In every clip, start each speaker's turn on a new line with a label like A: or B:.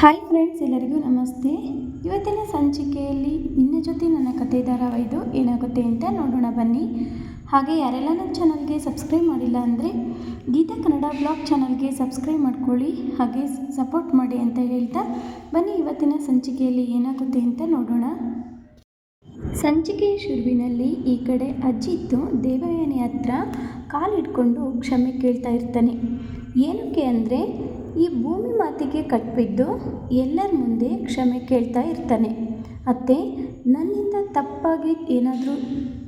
A: Hi friends, ಎಲ್ಲರಿಗೂ ನಮಸ್ತೆ. ಇವತ್ತಿನ ಸಂಚಿಕೆಯಲ್ಲಿ ನಿನ್ನ ಜೊತೆ ನನ್ನ ಕತೆ ಧಾರಾವಾಹಿದು ಏನಾಗುತ್ತೆ ಅಂತ ನೋಡೋಣ ಬನ್ನಿ. ಹಾಗೆ ಯಾರೆಲ್ಲ ನನ್ನ ಚಾನಲ್ಗೆ ಸಬ್ಸ್ಕ್ರೈಬ್ ಮಾಡಿಲ್ಲ ಅಂದರೆ ಗೀತಾ ಕನ್ನಡ ಬ್ಲಾಗ್ ಚಾನಲ್ಗೆ ಸಬ್ಸ್ಕ್ರೈಬ್ ಮಾಡ್ಕೊಳ್ಳಿ, ಹಾಗೆ ಸಪೋರ್ಟ್ ಮಾಡಿ ಅಂತ ಹೇಳ್ತಾ ಬನ್ನಿ ಇವತ್ತಿನ ಸಂಚಿಕೆಯಲ್ಲಿ ಏನಾಗುತ್ತೆ ಅಂತ ನೋಡೋಣ. ಸಂಚಿಕೆಯ ಶುರುವಿನಲ್ಲಿ ಈ ಕಡೆ ಅಜ್ಜಿತ್ತು ದೇವಯಾನಿ ಹತ್ರ ಕಾಲಿಟ್ಕೊಂಡು ಕ್ಷಮೆ ಕೇಳ್ತಾ ಇರ್ತಾನೆ. ಏನಕ್ಕೆ ಅಂದರೆ ಈ ಭೂಮಿ ಮಾತಿಗೆ ಕಟ್ಬಿದ್ದು ಎಲ್ಲರ ಮುಂದೆ ಕ್ಷಮೆ ಕೇಳ್ತಾ ಇರ್ತಾನೆ. ಅತ್ತೆ, ನನ್ನಿಂದ ತಪ್ಪಾಗಿ ಏನಾದರೂ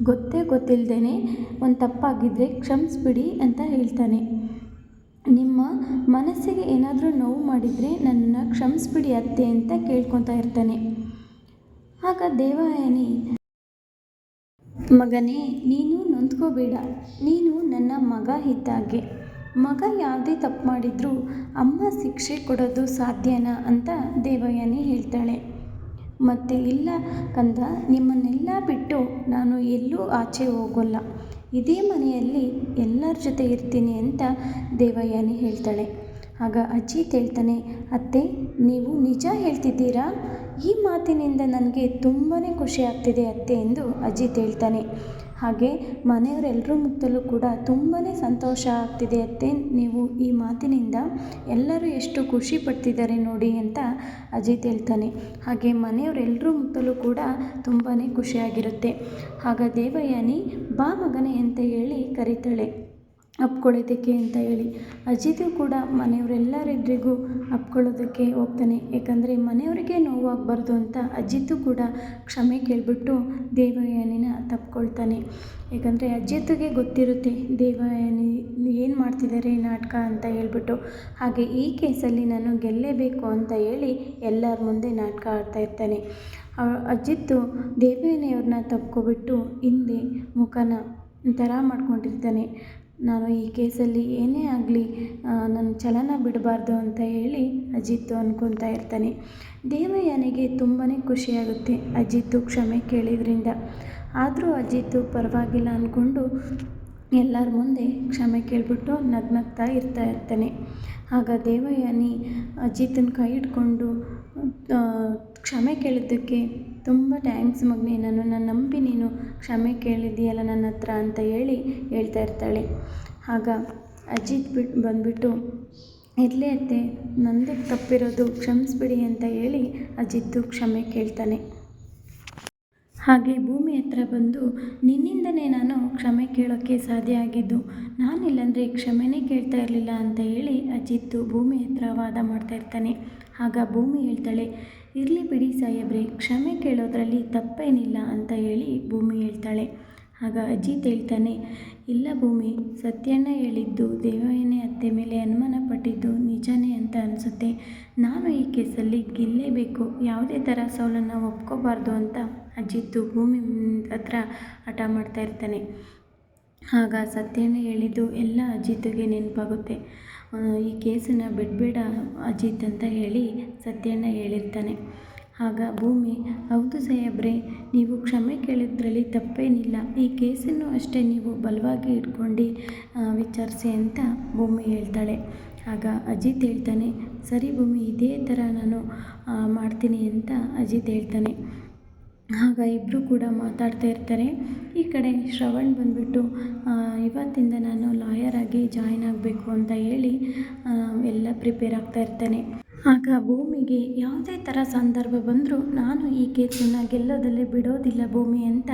A: ಗೊತ್ತೇ ಗೊತ್ತಿಲ್ಲದೇನೆ ಒಂದು ತಪ್ಪಾಗಿದ್ದರೆ ಕ್ಷಮಿಸ್ಬಿಡಿ ಅಂತ ಹೇಳ್ತಾನೆ. ನಿಮ್ಮ ಮನಸ್ಸಿಗೆ ಏನಾದರೂ ನೋವು ಮಾಡಿದರೆ ನನ್ನನ್ನು ಕ್ಷಮಿಸ್ಬಿಡಿ ಅತ್ತೆ ಅಂತ ಕೇಳ್ಕೊತಾ ಇರ್ತಾನೆ. ಆಗ ದೇವಾಯನಿ, ಮಗನೇ, ನೀನು ನೊಂದ್ಕೋಬೇಡ. ನೀನು ನನ್ನ ಮಗ ಇದ್ದಾಗೆ ಮಗ ಯಾವುದೇ ತಪ್ಪು ಮಾಡಿದರೂ ಅಮ್ಮ ಶಿಕ್ಷೆ ಕೊಡೋದು ಸಾಧ್ಯನಾ ಅಂತ ದೇವಯಾನಿ ಹೇಳ್ತಾಳೆ. ಮತ್ತು ಇಲ್ಲ ಕಂದ, ನಿಮ್ಮನ್ನೆಲ್ಲ ಬಿಟ್ಟು ನಾನು ಎಲ್ಲೂ ಆಚೆ ಹೋಗೋಲ್ಲ. ಇದೇ ಮನೆಯಲ್ಲಿ ಎಲ್ಲರ ಜೊತೆ ಇರ್ತೀನಿ ಅಂತ ದೇವಯಾನಿ ಹೇಳ್ತಾಳೆ. ಆಗ ಅಜಿತ್ ಹೇಳ್ತಾನೆ, ಅತ್ತೆ, ನೀವು ನಿಜ ಹೇಳ್ತಿದ್ದೀರಾ? ಈ ಮಾತಿನಿಂದ ನನಗೆ ತುಂಬಾ ಖುಷಿ ಆಗ್ತಿದೆ ಅತ್ತೆ ಎಂದು ಅಜಿತ್ ಹೇಳ್ತಾನೆ. ಹಾಗೆ ಮನೆಯವರೆಲ್ಲರ ಮುಖದಲ್ಲೂ ಕೂಡ ತುಂಬಾ ಸಂತೋಷ ಆಗ್ತಿದೆ ಅತ್ತೆ, ನೀವು ಈ ಮಾತಿನಿಂದ ಎಲ್ಲರೂ ಎಷ್ಟು ಖುಷಿ ಪಡ್ತಿದ್ದಾರೆ ನೋಡಿ ಅಂತ ಅಜಿತ್ ಹೇಳ್ತಾನೆ. ಹಾಗೆ ಮನೆಯವರೆಲ್ಲರ ಮುಖದಲ್ಲೂ ಕೂಡ ತುಂಬಾ ಖುಷಿಯಾಗಿರುತ್ತೆ ಆಗ ದೇವಯಾನಿ, ಬಾ ಮಗನೇ ಅಂತ ಹೇಳಿ ಕರೀತಾಳೆ. ಅಪ್ಕೊಳ್ಳೋದಕ್ಕೆ ಅಂತ ಹೇಳಿ. ಅಜಿತು ಕೂಡ ಮನೆಯವರೆಲ್ಲರೆದ್ರಿಗೂ ಅಪ್ಕೊಳ್ಳೋದಕ್ಕೆ ಹೋಗ್ತಾನೆ. ಯಾಕಂದರೆ ಮನೆಯವರಿಗೆ ನೋವಾಗಬಾರ್ದು ಅಂತ ಅಜಿತು ಕೂಡ ಕ್ಷಮೆ ಕೇಳಿಬಿಟ್ಟು ದೇವಯಾನಿನ ತಪ್ಪಿಕೊಳ್ತಾನೆ ಯಾಕಂದರೆ ಅಜಿತ್ಗೆ ಗೊತ್ತಿರುತ್ತೆ ದೇವಯಾನಿ ಏನು ಮಾಡ್ತಿದ್ದಾರೆ ನಾಟಕ ಅಂತ ಹೇಳಿಬಿಟ್ಟು. ಹಾಗೆ ಈ ಕೇಸಲ್ಲಿ ನಾನು ಗೆಲ್ಲೇಬೇಕು ಅಂತ ಹೇಳಿ ಎಲ್ಲರ ಮುಂದೆ ನಾಟಕ ಆಡ್ತಾ ಇರ್ತಾನೆ. ಅಜಿತ್ತು ದೇವಯಾನಿಯವ್ರನ್ನ ತಪ್ಕೊಬಿಟ್ಟು ಹಿಂದೆ ಮುಖನ ಒಂಥರ ಮಾಡ್ಕೊಂಡಿರ್ತಾನೆ. ನಾನು ಈ ಕೇಸಲ್ಲಿ ಏನೇ ಆಗಲಿ ನನ್ನ ಚಲನ ಬಿಡಬಾರ್ದು ಅಂತ ಹೇಳಿ ಅಜಿತ್ ಅಂದ್ಕೊತಾ ಇರ್ತಾನೆ. ದೇವಯಾನಿಗೆ ತುಂಬಾ ಖುಷಿಯಾಗುತ್ತೆ ಅಜಿತ್ ಕ್ಷಮೆ ಕೇಳಿದ್ರಿಂದ. ಆದರೂ ಅಜಿತ್ ಪರವಾಗಿಲ್ಲ ಅಂದ್ಕೊಂಡು ಎಲ್ಲರ ಮುಂದೆ ಕ್ಷಮೆ ಕೇಳಿಬಿಟ್ಟು ನಗ್ನಗ್ತಾ ಇರ್ತಾ ಇರ್ತಾನೆ. ಆಗ ದೇವಯಾನಿ ಅಜಿತನ ಕೈ ಹಿಡ್ಕೊಂಡು ಕ್ಷಮೆ ಕೇಳಿದ್ದಕ್ಕೆ ತುಂಬ ಥ್ಯಾಂಕ್ಸ್ ನಾನು ನನ್ನ ನಂಬಿ ನೀನು ಕ್ಷಮೆ ಕೇಳಿದ್ದೀಯಲ್ಲ ನನ್ನ ಹತ್ರ ಅಂತ ಹೇಳಿ ಹೇಳ್ತಾ ಇರ್ತಾಳೆ. ಆಗ ಅಜಿತ್ ಬಿಟ್ಟು ಬಂದುಬಿಟ್ಟು, ಇರಲಿ ಅತ್ತೆ ನಂದಕ್ಕೆ ತಪ್ಪಿರೋದು ಕ್ಷಮಿಸ್ಬಿಡಿ ಅಂತ ಹೇಳಿ ಅಜಿತ್ತು ಕ್ಷಮೆ ಕೇಳ್ತಾನೆ. ಹಾಗೆ ಭೂಮಿ ಹತ್ರ ಬಂದು ನಿನ್ನಿಂದನೇ ನಾನು ಕ್ಷಮೆ ಕೇಳೋಕ್ಕೆ ಸಾಧ್ಯ ಆಗಿದ್ದು, ನಾನಿಲ್ಲಂದರೆ ಕ್ಷಮೆನೇ ಕೇಳ್ತಾ ಇರಲಿಲ್ಲ ಅಂತ ಹೇಳಿ ಅಜಿತ್ತು ಭೂಮಿ ಹತ್ರ ವಾದ ಮಾಡ್ತಾ ಇರ್ತಾನೆ. ಆಗ ಭೂಮಿ ಹೇಳ್ತಾಳೆ, ಇರಲಿ ಬಿಡಿ ಸಾಹೇಬ್ರೆ, ಕ್ಷಮೆ ಕೇಳೋದ್ರಲ್ಲಿ ತಪ್ಪೇನಿಲ್ಲ ಅಂತ ಹೇಳಿ ಭೂಮಿ ಹೇಳ್ತಾಳೆ. ಆಗ ಅಜಿತ್ ಹೇಳ್ತಾನೆ ಇಲ್ಲ ಭೂಮಿ, ಸತ್ಯಣ್ಣ ಹೇಳಿದ್ದು ದೇವಯಾನಿ ಅತ್ತೆ ಮೇಲೆ ಅನುಮಾನ ಪಟ್ಟಿದ್ದು ನಿಜನೇ ಅಂತ ಅನಿಸುತ್ತೆ. ನಾನು ಈ ಕೇಸಲ್ಲಿ ಗೆಲ್ಲೇಬೇಕು, ಯಾವುದೇ ಥರ ಸೋಲನ್ನು ಒಪ್ಕೋಬಾರ್ದು ಅಂತ. ಅಜಿತ್ತು ಭೂಮಿ ಹತ್ರ ಹಠ ಮಾಡ್ತಾ ಇರ್ತಾನೆ. ಆಗ ಸತ್ಯಣ್ಣ ಹೇಳಿದ್ದು ಎಲ್ಲ ಅಜಿತ್ಗೆ ನೆನಪಾಗುತ್ತೆ. ಈ ಕೇಸನ್ನು ಬಿಡಬೇಡ ಅಜಿತ್ ಅಂತ ಹೇಳಿ ಸತ್ಯಣ್ಣ ಹೇಳಿರ್ತಾನೆ. ಆಗ ಭೂಮಿ, ಹೌದು ಸಾಹೇಬ್ರೆ ನೀವು ಕ್ಷಮೆ ಕೇಳಿದ್ರಲ್ಲಿ ತಪ್ಪೇನಿಲ್ಲ. ಈ ಕೇಸನ್ನು ಅಷ್ಟೇ ನೀವು ಬಲವಾಗಿ ಇಟ್ಕೊಂಡು ವಿಚಾರಿಸಿ ಅಂತ ಭೂಮಿ ಹೇಳ್ತಾಳೆ. ಆಗ ಅಜಿತ್ ಹೇಳ್ತಾನೆ, ಸರಿ ಭೂಮಿ, ಇದೇ ಥರ ನಾನು ಮಾಡ್ತೀನಿ ಅಂತ ಅಜಿತ್ ಹೇಳ್ತಾನೆ. ಆಗ ಇಬ್ಬರು ಕೂಡ ಮಾತಾಡ್ತಾ ಇರ್ತಾರೆ. ಈ ಕಡೆ ಶ್ರವಣ್ ಬಂದುಬಿಟ್ಟು ಇವತ್ತಿಂದ ನಾನು ಲಾಯರ್ ಆಗಿ ಜಾಯ್ನ್ ಆಗಬೇಕು ಅಂತ ಹೇಳಿ ಎಲ್ಲ ಪ್ರಿಪೇರ್ ಆಗ್ತಾ ಇರ್ತಾನೆ. ಆಗ ಭೂಮಿಗೆ ಯಾವುದೇ ಥರ ಸಂದರ್ಭ ಬಂದರೂ ನಾನು ಈ ಕೇಸನ್ನು ಗೆಲ್ಲೋದಲ್ಲೇ ಬಿಡೋದಿಲ್ಲ ಭೂಮಿ ಅಂತ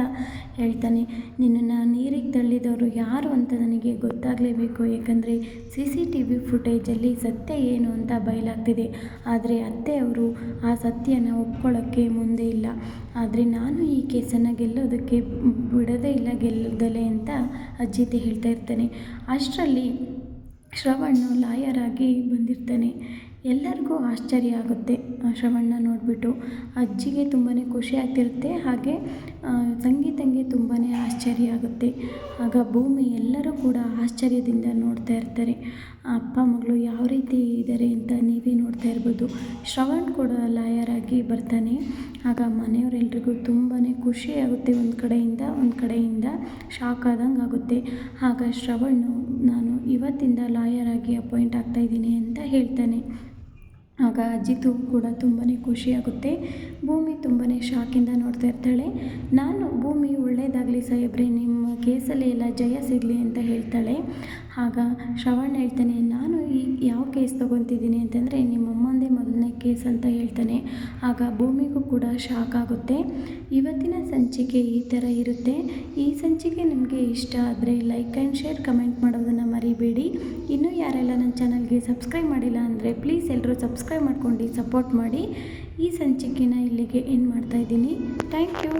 A: ಹೇಳ್ತಾನೆ. ನಿನ್ನನ್ನು ನೀರಿಗೆ ತಳ್ಳಿದವರು ಯಾರು ಅಂತ ನನಗೆ ಗೊತ್ತಾಗಲೇಬೇಕು. ಏಕೆಂದರೆ ಸಿ ಸಿ ಟಿ ವಿ ಫುಟೇಜಲ್ಲಿ ಸತ್ಯ ಏನು ಅಂತ ಬಯಲಾಗ್ತಿದೆ. ಆದರೆ ಅತ್ತೆಯವರು ಆ ಸತ್ಯನ ಒಪ್ಕೊಳ್ಳೋಕ್ಕೆ ಮುಂದೆ ಇಲ್ಲ. ಆದರೆ ನಾನು ಈ ಕೇಸನ್ನು ಗೆಲ್ಲೋದಕ್ಕೆ ಬಿಡೋದೇ ಇಲ್ಲ ಗೆಲ್ಲೋದಲ್ಲೇ ಅಂತ ಅಜ್ಜಿತೆ ಹೇಳ್ತಾ ಇರ್ತಾನೆ. ಅಷ್ಟರಲ್ಲಿ ಶ್ರವಣ್ ಲಾಯರ್ ಆಗಿ ಬಂದಿರ್ತಾನೆ. ಎಲ್ಲರಿಗೂ ಆಶ್ಚರ್ಯ ಆಗುತ್ತೆ ಶ್ರವಣ್ಣ ನೋಡಿಬಿಟ್ಟು. ಅಜ್ಜಿಗೆ ತುಂಬಾ ಖುಷಿ ಆಗ್ತಿರುತ್ತೆ, ಹಾಗೆ ಸಂಗೀತಂಗೆ ತುಂಬಾ ಆಶ್ಚರ್ಯ ಆಗುತ್ತೆ. ಆಗ ಭೂಮಿ ಎಲ್ಲರೂ ಕೂಡ ಆಶ್ಚರ್ಯದಿಂದ ನೋಡ್ತಾ ಇರ್ತಾರೆ. ಅಪ್ಪ, ಮಗಳು ಯಾವ ರೀತಿ ಇದ್ದಾರೆ ಅಂತ ನೀವೇ ನೋಡ್ತಾ ಇರ್ಬೋದು. ಶ್ರವಣ್ ಕೂಡ ಲಾಯರ್ ಆಗಿ ಬರ್ತಾನೆ. ಆಗ ಮನೆಯವರೆಲ್ರಿಗೂ ತುಂಬಾ ಖುಷಿ ಆಗುತ್ತೆ, ಒಂದು ಕಡೆಯಿಂದ ಒಂದು ಕಡೆಯಿಂದ ಶಾಕ್ ಆದಂಗೆ ಆಗುತ್ತೆ. ಆಗ ಶ್ರವಣ್, ನಾನು ಇವತ್ತಿಂದ ಲಾಯರ್ ಆಗಿ ಅಪಾಯಿಂಟ್ ಆಗ್ತಾಯಿದ್ದೀನಿ ಅಂತ ಹೇಳ್ತಾನೆ. ಆಗ ಅಜಿತು ಕೂಡ ತುಂಬಾ ಖುಷಿಯಾಗುತ್ತೆ. ಭೂಮಿ ತುಂಬಾ ಶಾಕಿಂದ ನೋಡ್ತಾ ಇರ್ತಾಳೆ. ನಾನು ಭೂಮಿ ಒಳ್ಳೆಯದಾಗಲಿ ಸಾಹೇಬ್ರೆ, ನಿಮ್ಮ ಕೇಸಲ್ಲಿ ಎಲ್ಲ ಜಯ ಸಿಗಲಿ ಅಂತ ಹೇಳ್ತಾಳೆ. ಆಗ ಶ್ರವಣ್ ಹೇಳ್ತಾನೆ, ನಾನು ಈ ಯಾವ ಕೇಸ್ ತೊಗೊತಿದ್ದೀನಿ ಅಂತಂದರೆ ನಿಮ್ಮ ಅಮ್ಮಂದೇ ಮೊದಲನೇ ಕೇಸ್ ಅಂತ ಹೇಳ್ತಾನೆ. ಆಗ ಭೂಮಿಗೂ ಕೂಡ ಶಾಕ್ ಆಗುತ್ತೆ. ಇವತ್ತಿನ ಸಂಚಿಕೆ ಈ ಥರ ಇರುತ್ತೆ. ಈ ಸಂಚಿಕೆ ನಿಮಗೆ ಇಷ್ಟ ಆದರೆ ಲೈಕ್ ಆ್ಯಂಡ್ ಶೇರ್ ಕಮೆಂಟ್ ಮಾಡೋದನ್ನು ಮರಿಬೇಡಿ. ಚಾನಲ್ಗೆ ಸಬ್ಸ್ಕ್ರೈಬ್ ಮಾಡಿಲ್ಲ ಅಂದರೆ ಪ್ಲೀಸ್ ಎಲ್ಲರೂ ಸಬ್ಸ್ಕ್ರೈಬ್ ಮಾಡ್ಕೊಂಡು ಸಪೋರ್ಟ್ ಮಾಡಿ. ಈ ಸಂಚಿಕೆನ ಇಲ್ಲಿಗೆ ಏನು ಮಾಡ್ತಾಯಿದ್ದೀನಿ ಥ್ಯಾಂಕ್ ಯು.